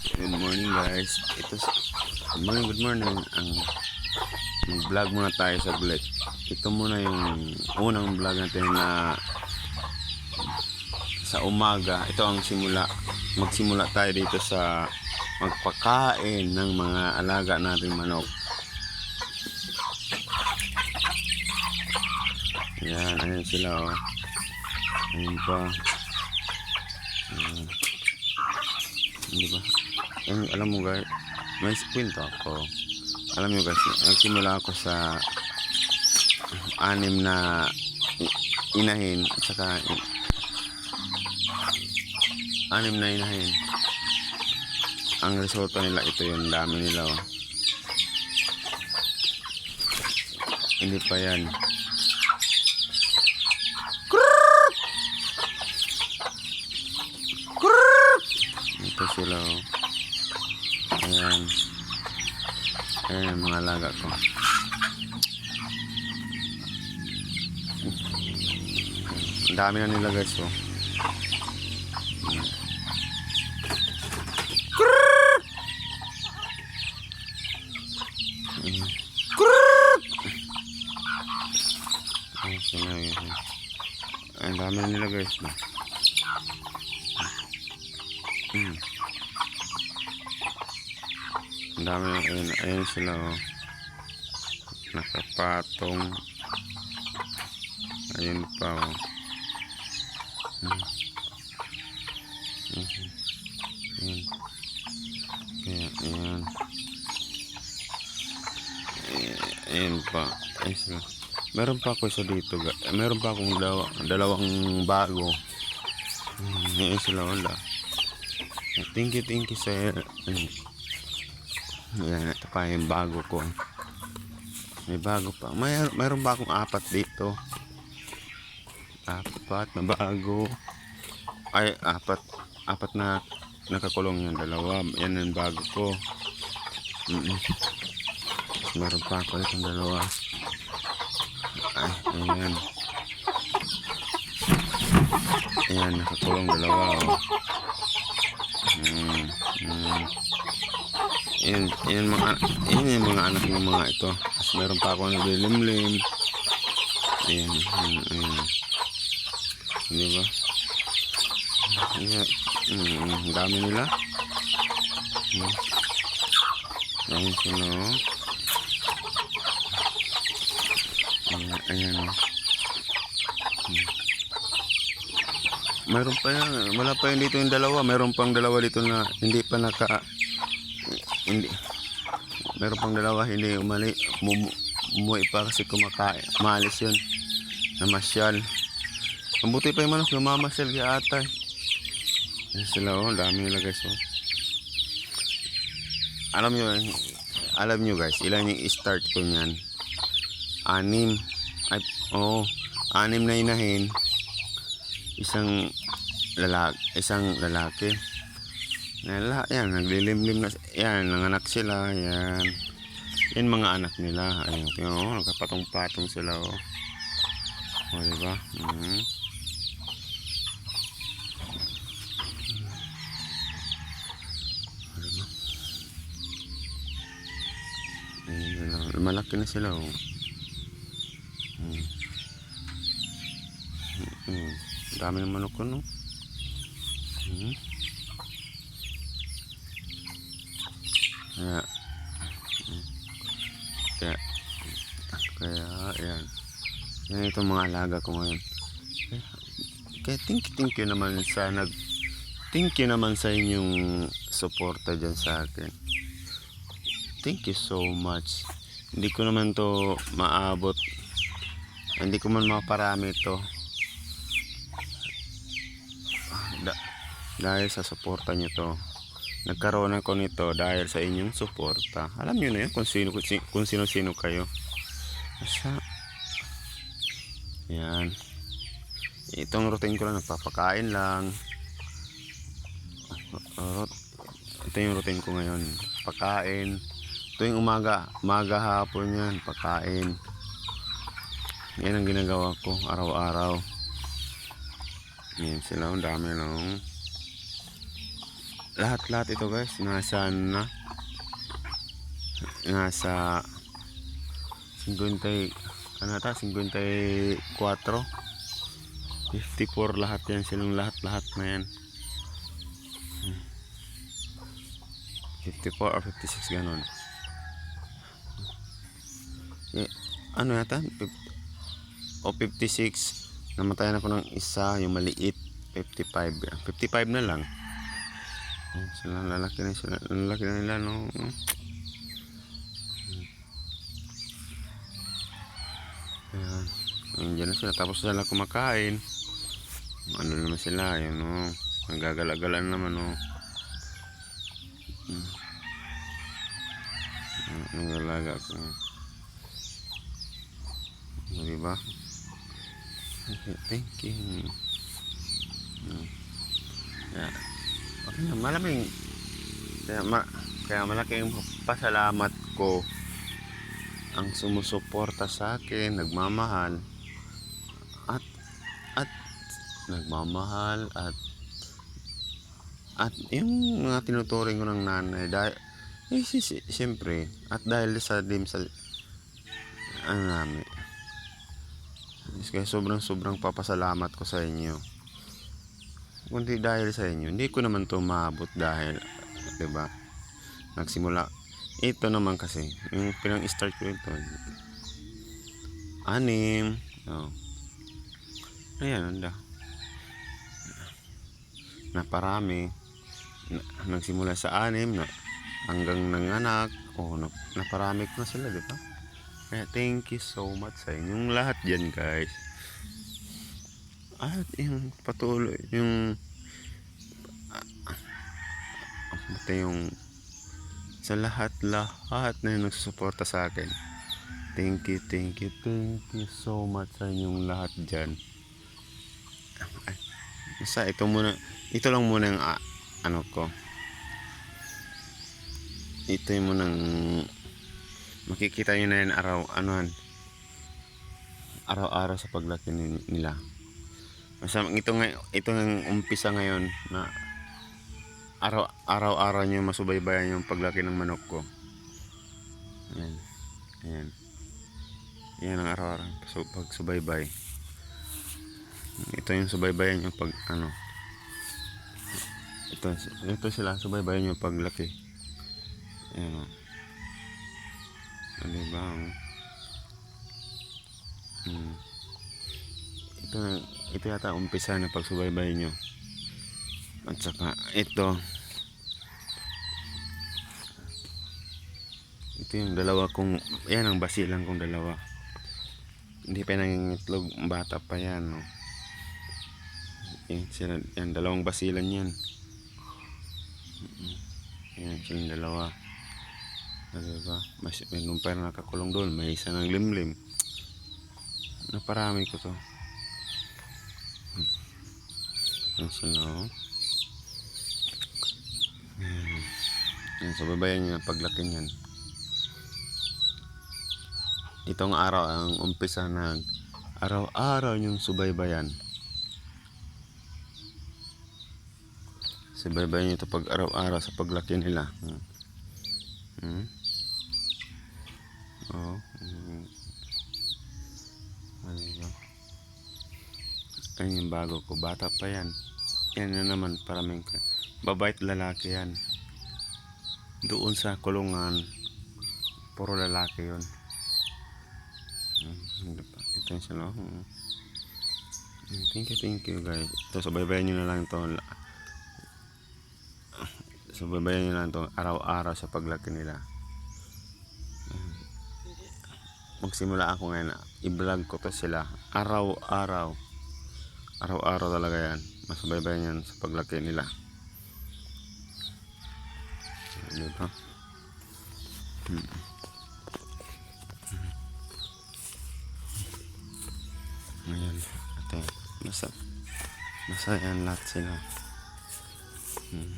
Good morning guys. Ito good morning, good morning. Ang vlog muna tayo sa vlog. Ito muna yung unang vlog natin na sa umaga. Ito ang simula. Magsimula tayo dito sa magpakain ng mga alaga nating manok. Yan, ayan sila oh. Ayan pa. Ayan. Hindi ba? Ayan, alam mo guys, may kwento ako. Alam mo guys, nagsimula ako sa anim na inahin at saka anim na inahin. Ang resulta nila ito yung dami nila oh. Hindi pa yan. Ito sila oh. Ayan. Ayan mga alaga ko. Ang dami na nila guys oh. Ang dami na nila guys no. Hmm. Ang dami ayun, ayun sila oh. Nakapatong. Ayun pa oh. Hmm. Mhm. Ayun. Kaya, ayan. Ay- Ayun pa. Ayun sila. Meron pa ako isa dito. Meron pa akong dalawa, dalawang bago. Hmm, Ayun sila wala. Thank you, thank you sir. Ayun. Ayan, ito pa yung bago ko. May bago pa. May, mayroon pa akong apat dito. Apat na bago. Ay, apat. Apat na nakakulong yung dalawa. Yan ang bago ko. Mm -mm. Meron pa ako itong dalawa. Ay, ayan. Ayan, nakakulong dalawa. Oh. Mm, mm. Yan, yan mga yan yung mga anak ng mga ito. Tapos meron pa ako naglilimlim. Ayan, ayan, ayan. Di ba? Ayan, mm, ang dami nila. Hmm. Dami sila, oh. Ayan, ayan, oh. Meron pa yan. Wala pa yun dito yung dalawa. Meron pang dalawa dito na hindi pa naka hindi. Meron pang dalawa hindi umali umuwi pa kasi kumakain. Maalis yun. Namasyal. Ang buti pa yung manok namamasyal kay atay. Yan sila oh. Dami nila guys oh. Alam nyo alam nyo guys ilan yung start ko nyan anim. Ay oh anim na inahin. Isang lalaki isang lalaki Nala, yan, naglilimlim na, yan, nanganak sila, yan. Yan mga anak nila, ayun, tingnan mo, nagkapatong-patong sila, oh. O, diba? O, diba? Ayun malaki na sila, oh. Hmm. Hmm. Dami ng manok ko, no? Hmm. Kaya, kaya, kaya, ayan. Yan itong mga alaga ko ngayon. Kaya, thank you, thank you naman sa nag, thank you naman sa inyong suporta dyan sa akin. Thank you so much. Hindi ko naman to maabot. Hindi ko man maparami to. Da- dahil sa suporta nyo to nagkaroon ako nito dahil sa inyong suporta. Alam niyo na yun kung sino kung si- kung sino-sino kayo. Basta Yan. Itong routine ko lang nagpapakain lang. Ito yung routine ko ngayon. Pakain. Tuwing umaga, umaga hapon yan, pakain. Yan ang ginagawa ko araw-araw. Yan sila, ang dami lang. lahat-lahat ito guys, nasa na, nasa 50, ano ata, 54, 54 lahat yan, silang lahat-lahat na yan. Hmm. 54 or 56 ganon. Eh, ano yata? O 56. Namatayan ako ng isa, yung maliit. 55. 55 na lang. Oh, sila lalaki na sila. Lalaki na nila, no? Ayan. Ayan na sila. Tapos sila kumakain. Ano naman sila, yun, no? Nagagala-gala naman, no? Hmm. Nagalaga ko. O, diba? Thank you. Hmm. Yeah. Okay malaming. Kaya, ma, kaya malaking pasalamat ko ang sumusuporta sa akin, nagmamahal, at, at, nagmamahal, at, at yung mga tinuturing ko ng nanay, dahil, eh, si, si, siyempre, at dahil sa dim sa, ano namin, kaya sobrang sobrang papasalamat ko sa inyo. Kundi dahil sa inyo, hindi ko naman to maabot dahil, 'di ba? Nagsimula ito naman kasi, yung pinang-start ko ito. Anim. Oh. Ayan, anda. Naparami. Na, nagsimula sa anim na hanggang nanganak. Oh, na, naparami ko na sila, di ba? Kaya thank you so much sa inyong lahat dyan guys. At yung patuloy, yung basta yung sa lahat-lahat na nagsusuporta sa akin. Thank you, thank you, thank you so much sa inyong lahat dyan. Basta ito muna, ito lang muna yung ah, ano ko. Ito yung munang makikita nyo na yan araw, anuhan, araw-araw sa paglaki ni- nila. Basta ito nga, ito ang umpisa ngayon na araw, araw-araw nyo masubaybayan yung paglaki ng manok ko. Ayan. Ayan. Yan ang araw-araw pagsubaybay. Ito yung subaybayan yung pag, ano, ito, ito sila, subaybayan yung paglaki. Ayan o. Ano ba? oh? Hmm. Ito, ito yata umpisa na pagsubaybay nyo. At saka ito. Ito yung dalawa kong, yan ang basilan kong dalawa. Hindi pa nangingitlog, bata pa yan. No? Yan, sila, yan, dalawang basilan yan. Yan, silang dalawa. Ano ba? Mas, may nung pa nakakulong doon, may isa ng limlim. Naparami ko to. Yan sila, oh. Yan. Yan, so babayan niya paglaki niyan. Itong araw ang umpisa ng araw-araw niyong subaybayan. Subaybayan niyo ito pag araw-araw sa paglaki nila. Hmm. Hmm? Oo. Hmm. Ano yun? Ayun yung bago ko. Bata pa yan. Yan na naman paraming. Babait lalaki yan. Doon sa kulungan. Puro lalaki yun. Hmm. Ito yung sila. Hmm. Hmm, Thank you, thank you guys. Ito, subaybayan nyo na lang ito. Subaybayan nyo lang ito araw-araw sa paglaki nila. Magsimula ako ngayon. I-vlog ko to sila. Araw-araw. Araw-araw talaga yan. Masubaybayan yan sa paglaki nila. Diba? Hmm. Ayan. Ito. Nasa, nasa yan lahat sila. Hmm.